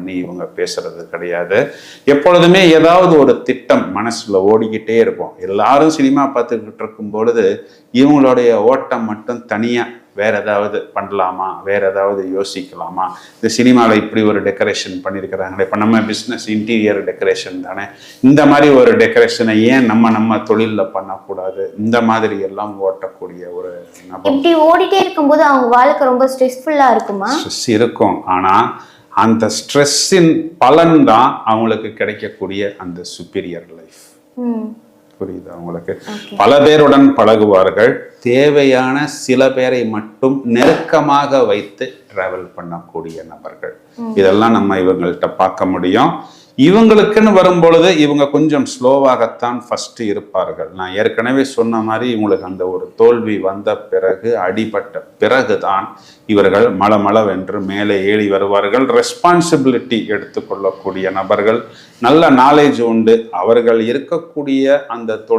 பண்ணி இவங்க பேசுறது கிடையாது. எப்பொழுதுமே ஏதாவது ஒரு திட்டம் மனசுல ஓடிக்கிட்டே இருக்கும். எல்லாரும் சினிமா பார்த்துக்கிட்டு இருக்கும் பொழுது இவங்களுடைய ஓட்டம் மட்டும் தனியா வேற ஏதாவது பண்ணலாமா? வேற ஏதாவது யோசிக்கலாமா? இந்த சினிமாவில் இப்படி ஒரு டெக்கரேஷன் பண்ணியிருக்கிறாங்களே இப்போ நம்ம பிஸ்னஸ் இன்டீரியர் டெக்கரேஷன் தானே. இந்த மாதிரி ஒரு டெக்கரேஷனை ஏன் நம்ம நம்ம தொழிலில் பண்ணக்கூடாது? இந்த மாதிரி எல்லாம் ஓட்டக்கூடிய ஒரு இப்படி ஓடிட்டே இருக்கும்போது அவங்க வாழ்க்கை ரொம்ப ஸ்ட்ரெஸ்ஃபுல்லா இருக்குமா? ஸ்ட்ரெஸ் இருக்கும். ஆனால் அந்த ஸ்ட்ரெஸ்ஸின் பலன் தான் அவங்களுக்கு கிடைக்கக்கூடிய அந்த சுப்பீரியர் லைஃப் புரியுது அவங்களுக்கு பல பேருடன் பழகுவார்கள். தேவையான சில பேரை மட்டும் நெருக்கமாக வைத்து டிராவல் பண்ணக்கூடிய நபர்கள். இதெல்லாம் நம்ம இவங்கள்ட்ட பார்க்க முடியும். இவங்களுக்குன்னு வரும்பொழுது இவங்க கொஞ்சம் ஸ்லோவாகத்தான் ஃபஸ்ட்டு இருப்பார்கள். நான் ஏற்கனவே சொன்ன மாதிரி இவங்களுக்கு அந்த ஒரு தோல்வி வந்த பிறகு அடிபட்ட பிறகு தான் இவர்கள் மளமளவென்று மேலே ஏறி வருவார்கள். ரெஸ்பான்சிபிலிட்டி எடுத்துக்கொள்ளக்கூடிய நபர்கள் நல்ல நாலேஜ் உண்டு. அவர்கள் இருக்கக்கூடிய அந்த தொழில்